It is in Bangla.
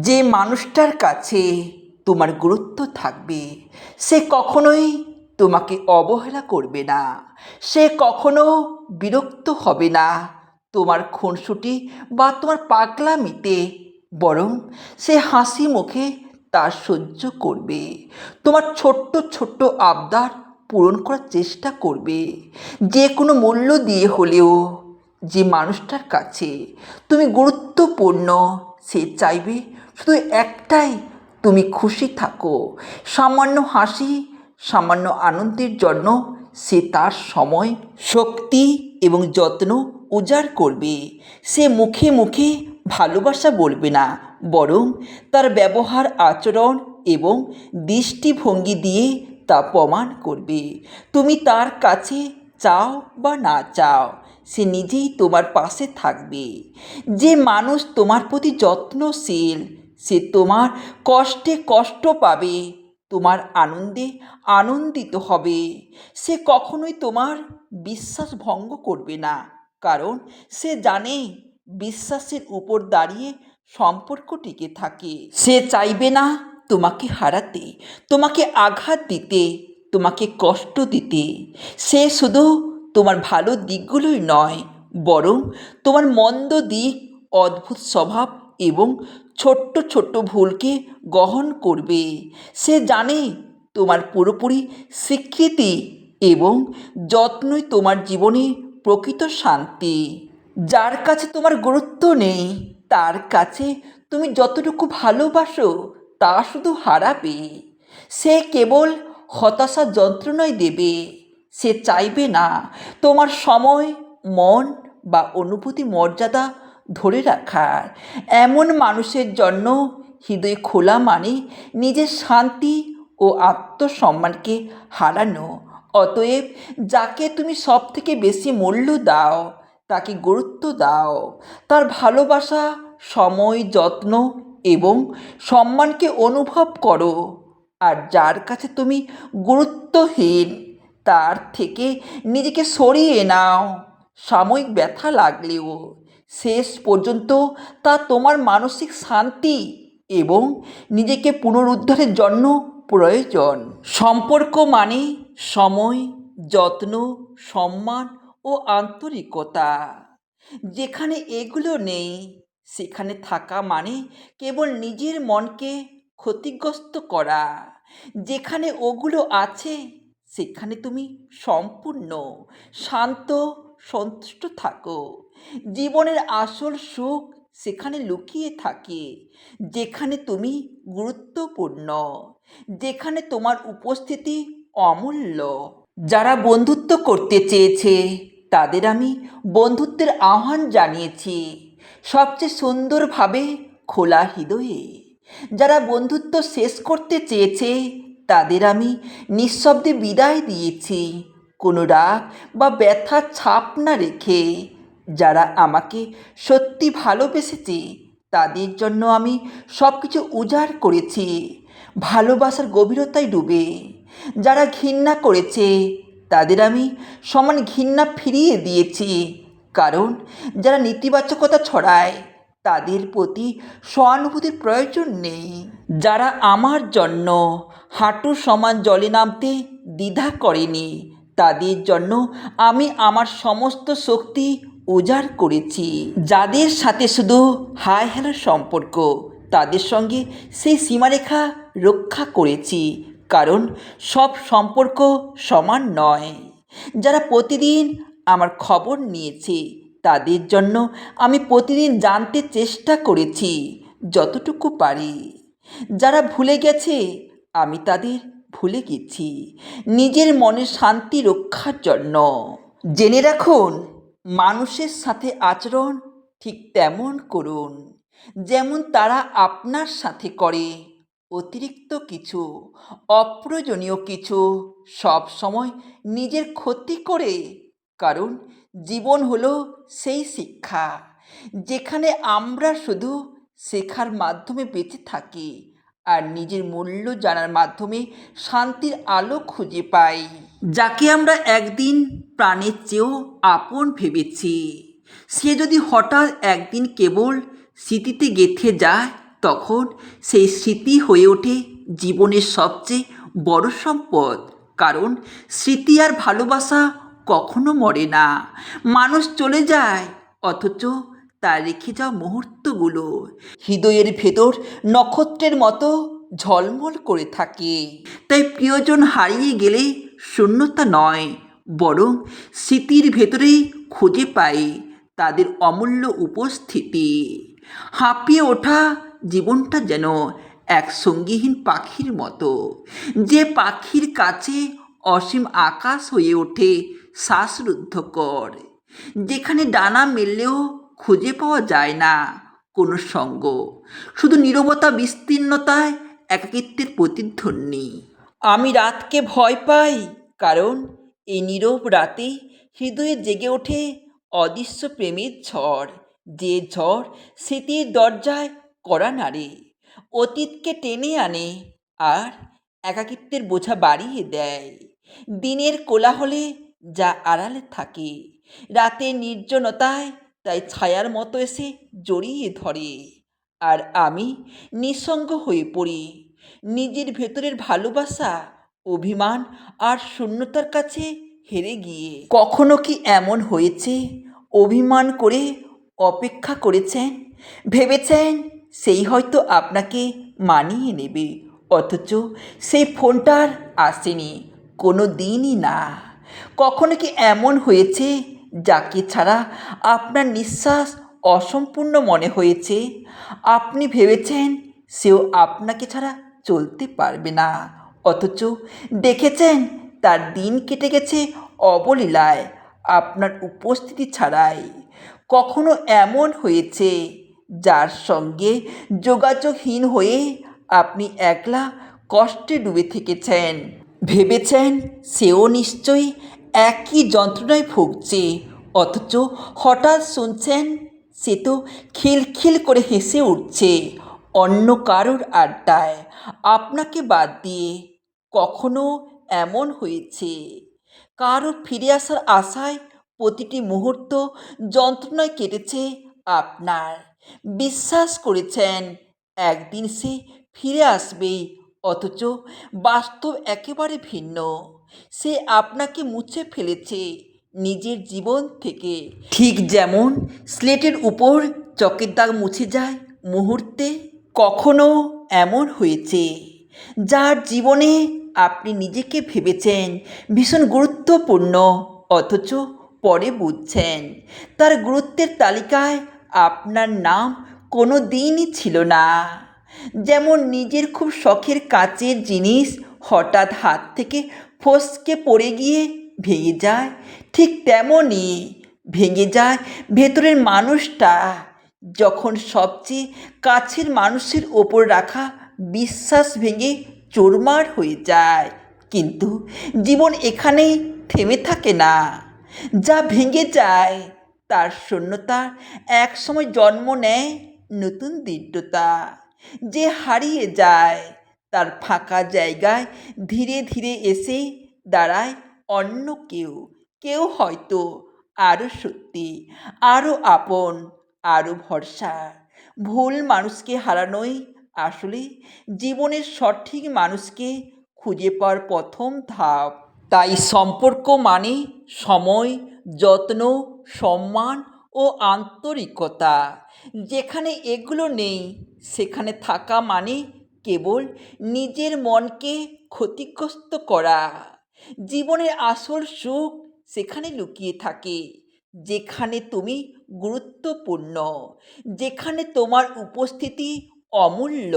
যে মানুষটার কাছে তোমার গুরুত্ব থাকবে, সে কখনোই তোমাকে অবহেলা করবে না, সে কখনো বিরক্ত হবে না। তোমার খুনসুটি বা তোমার পাগলা পাগলামিতে বরং সে হাসি মুখে তার সহ্য করবে। তোমার ছোট্ট ছোট্ট আবদার পূরণ করার চেষ্টা করবে। যে কোনো মূল্য দিয়ে হলেও যে মানুষটার কাছে তুমি গুরুত্বপূর্ণ, সে চাইবে শুধু একটাই, তুমি খুশি থাকো। সামান্য হাসি, সামান্য আনন্দের জন্য সে তার সময়, শক্তি এবং যত্ন উজাড় করবে। সে মুখে মুখে ভালোবাসা বলবে না, বরং তার ব্যবহার, আচরণ এবং দৃষ্টিভঙ্গি দিয়ে তা প্রমাণ করবে। তুমি তার কাছে চাও বা না চাও, সে নিজেই তোমার পাশে থাকবে। যে মানুষ তোমার প্রতি যত্নশীল সে তোমার কষ্টে কষ্ট পাবে, তোমার আনন্দে আনন্দিত হবে। সে কখনোই তোমার বিশ্বাস ভঙ্গ করবে না, কারণ সে জানে বিশ্বাসের উপর দাঁড়িয়ে সম্পর্ক টিকে থাকে। সে চাইবে না তোমাকে হারাতে, তোমাকে আঘাত দিতে, তোমাকে কষ্ট দিতে। সে শুধু তোমার ভালো দিকগুলোই নয়, বরং তোমার মন্দ দিক, অদ্ভুত স্বভাব এবং ছোট্ট ছোট্ট ভুলকে গ্রহণ করবে। সে জানে তোমার পুরোপুরি স্বীকৃতি এবং যত্নই তোমার জীবনে প্রকৃত শান্তি। যার কাছে তোমার গুরুত্ব নেই, তার কাছে তুমি যতটুকু ভালোবাসো, তা শুধু হারাবে। সে কেবল হতাশা যন্ত্রণাই দেবে। সে চাইবে না তোমার সময়, মন বা অনুভূতি মর্যাদা ধরে রাখার এমন মানুষের জন্য হৃদয় খোলা মানে নিজের শান্তি ও আত্মসম্মানকে হারানো। অতএব যাকে তুমি সব থেকে বেশি মূল্য দাও, তাকে গুরুত্ব দাও। তার ভালোবাসা, সময়, যত্ন এবং সম্মানকে অনুভব করো। আর যার কাছে তুমি গুরুত্বহীন, তার থেকে নিজেকে সরিয়ে নাও। সাময়িক ব্যথা লাগলেও শেষ পর্যন্ত তা তোমার মানসিক শান্তি এবং নিজেকে পুনরুদ্ধারের জন্য প্রয়োজন। সম্পর্ক মানে সময়, যত্ন, সম্মান ও আন্তরিকতা। যেখানে এগুলো নেই, সেখানে থাকা মানে কেবল নিজের মনকে ক্ষতিগ্রস্ত করা। যেখানে ওগুলো আছে, সেখানে তুমি সম্পূর্ণ, শান্ত সন্তুষ্ট থাকো। জীবনের আসল সুখ সেখানে লুকিয়ে থাকে, যেখানে তুমি গুরুত্বপূর্ণ, যেখানে তোমার উপস্থিতি অমূল্য। যারা বন্ধুত্ব করতে চেয়েছে, তাদের আমি বন্ধুত্বের আহ্বান জানিয়েছি। সবচেয়ে সুন্দরভাবে খোলা হৃদয়ে। যারা বন্ধুত্ব শেষ করতে চেয়েছে, তাদের আমি নিঃশব্দে বিদায় দিয়েছি। কোনো রাগ বা ব্যথার ছাপ না রেখে যারা আমাকে সত্যি ভালোবেসেছে, তাদের জন্য আমি সব কিছু উজাড় করেছি, ভালোবাসার গভীরতায় ডুবে। যারা ঘৃণা করেছে, তাদের আমি সমান ঘৃণা ফিরিয়ে দিয়েছি, কারণ যারা নেতিবাচকতা ছড়ায়, তাদের প্রতি সহানুভূতির প্রয়োজন নেই। যারা আমার জন্য হাঁটু সমান জলে নামতে দ্বিধা করেনি তাদের জন্য আমি আমার সমস্ত শক্তি উজাড় করেছি। যাদের সাথে শুধু হাই হ্যালো সম্পর্ক, তাদের সঙ্গে সেই সীমারেখা রক্ষা করেছি, কারণ সব সম্পর্ক সমান নয়। যারা প্রতিদিন আমার খবর নিয়েছে, তাদের জন্য আমি প্রতিদিন জানতে চেষ্টা করেছি, যতটুকু পারি। যারা ভুলে গেছে, আমি তাদের ভুলে গেছি। নিজের মনের শান্তি রক্ষার জন্য। জেনে রাখুন, মানুষের সাথে আচরণ ঠিক তেমন করুন, যেমন তারা আপনার সাথে করে। অতিরিক্ত কিছু, অপ্রয়োজনীয় কিছু সব সময় নিজের ক্ষতি করে, কারণ জীবন হলো সেই শিক্ষা, যেখানে আমরা শুধু শেখার মাধ্যমে বেঁচে থাকি। আর নিজের মূল্য জানার মাধ্যমে শান্তির আলো খুঁজে পাই। যাকে আমরা একদিন প্রাণের চেয়েও আপন ভেবেছি, সে যদি হঠাৎ একদিন কেবল স্মৃতিতে গেঁথে যায়, তখন সেই স্মৃতি হয়ে ওঠে জীবনের সবচেয়ে বড় সম্পদ। কারণ স্মৃতি আর ভালোবাসা কখনো মরে না। মানুষ চলে যায়, অথচ তার রেখে যাওয়া মুহূর্তগুলো। হৃদয়ের ভেতর নক্ষত্রের মতো ঝলমল করে থাকে। তাই প্রিয়জন হারিয়ে গেলে শূন্যতা নয়, বরং স্মৃতির ভেতরেই খুঁজে পাই তাদের অমূল্য উপস্থিতি। হাঁপিয়ে ওঠা জীবনটা যেন এক সঙ্গীহীন পাখির মতো, যে পাখির কাছে অসীম আকাশ হয়ে ওঠে শ্বাসরুদ্ধকর, যেখানে ডানা মেললেও খুঁজে পাওয়া যায় না কোনো সঙ্গ। শুধু নীরবতা, বিস্তীর্ণতায় একাকিত্বের প্রতিধ্বনি। আমি রাতকে ভয় পাই, কারণ এই নীরব রাতে হৃদয়ে জেগে ওঠে অদৃশ্য প্রেমের ঝড়। যে ঝড় স্মৃতির দরজায় কড়া নাড়ে, অতীতকে টেনে আনে আর একাকিত্বের বোঝা বাড়িয়ে দেয়। দিনের কোলাহলে যা আড়ালে থাকে, রাতের নির্জনতায় তাই ছায়ার মতো এসে জড়িয়ে ধরে। আর আমি নিঃসঙ্গ হয়ে পড়ি। নিজের ভেতরের ভালোবাসা, অভিমান আর শূন্যতার কাছে হেরে গিয়ে। কখনো কি এমন হয়েছে? অভিমান করে অপেক্ষা করেছেন? ভেবেছেন সেই হয়তো আপনাকে মানিয়ে নেবে, অথচ সেই ফোনটার আসেনি কোনো দিনই না। কখনো কি এমন হয়েছে যাকে ছাড়া আপনার নিঃশ্বাস অসম্পূর্ণ মনে হয়েছে। আপনি ভেবেছেন সেও আপনাকে ছাড়া চলতে পারবে না। অথচ দেখেছেন তার দিন কেটে গেছে অবলীলায় আপনার উপস্থিতি ছাড়াই। কখনো এমন হয়েছে যার সঙ্গে যোগাযোগহীন হয়ে আপনি একলা কষ্টে ডুবে থেকেছেন। ভেবেছেন সেও নিশ্চয়ই একই যন্ত্রণায় ভুগছে। অথচ হঠাৎ শুনছেন, সে তো খিলখিল করে হেসে উঠছে। অন্য কারোর আড্ডায়। আপনাকে বাদ দিয়ে কখনো এমন হয়েছে? কারও ফিরে আসার আশায় প্রতিটি মুহূর্ত যন্ত্রণায় কেটেছে আপনার। বিশ্বাস করেছেন, একদিন সে ফিরে আসবেই। অথচ বাস্তব একেবারে ভিন্ন। সে আপনাকে মুছে ফেলেছে নিজের জীবন থেকে। ঠিক যেমন স্লেটের উপর চকের দাগ মুছে যায় মুহূর্তে, কখনো এমন হয়েছে। যার জীবনে আপনি নিজেকে ভেবেছেন ভীষণ গুরুত্বপূর্ণ, অথচ পরে বুঝছেন। তার গুরুত্বের তালিকায় আপনার নাম কোনো দিনই ছিল না। যেমন নিজের খুব শখের কাচের জিনিস হঠাৎ হাত থেকে ফসকে পড়ে গিয়ে ভেঙে যায়। ঠিক তেমনই ভেঙে যায় ভেতরের মানুষটা, যখন সবচেয়ে কাছের মানুষের ওপর রাখা বিশ্বাস ভেঙে চোরমার হয়ে যায়। কিন্তু জীবন এখানেই থেমে থাকে না। যা ভেঙে যায়, তার শূন্যতা একসময় জন্ম নেয় নতুন দৃঢ়তা। যে হারিয়ে যায় তার ফাঁকা জায়গায় ধীরে ধীরে এসে দাঁড়ায় অন্য কেউ। কেউ হয়তো আরও সত্যি আরও আপন আরও ভরসা। ভুল মানুষকে হারানোই আসলে জীবনের সঠিক মানুষকে খুঁজে পাওয়ার প্রথম ধাপ। তাই সম্পর্ক মানে সময়, যত্ন, সম্মান ও আন্তরিকতা। যেখানে এগুলো নেই, সেখানে থাকা মানে কেবল নিজের মনকে ক্ষতিগ্রস্ত করা। জীবনের আসল সুখ সেখানে লুকিয়ে থাকে, যেখানে তুমি গুরুত্বপূর্ণ, যেখানে তোমার উপস্থিতি অমূল্য।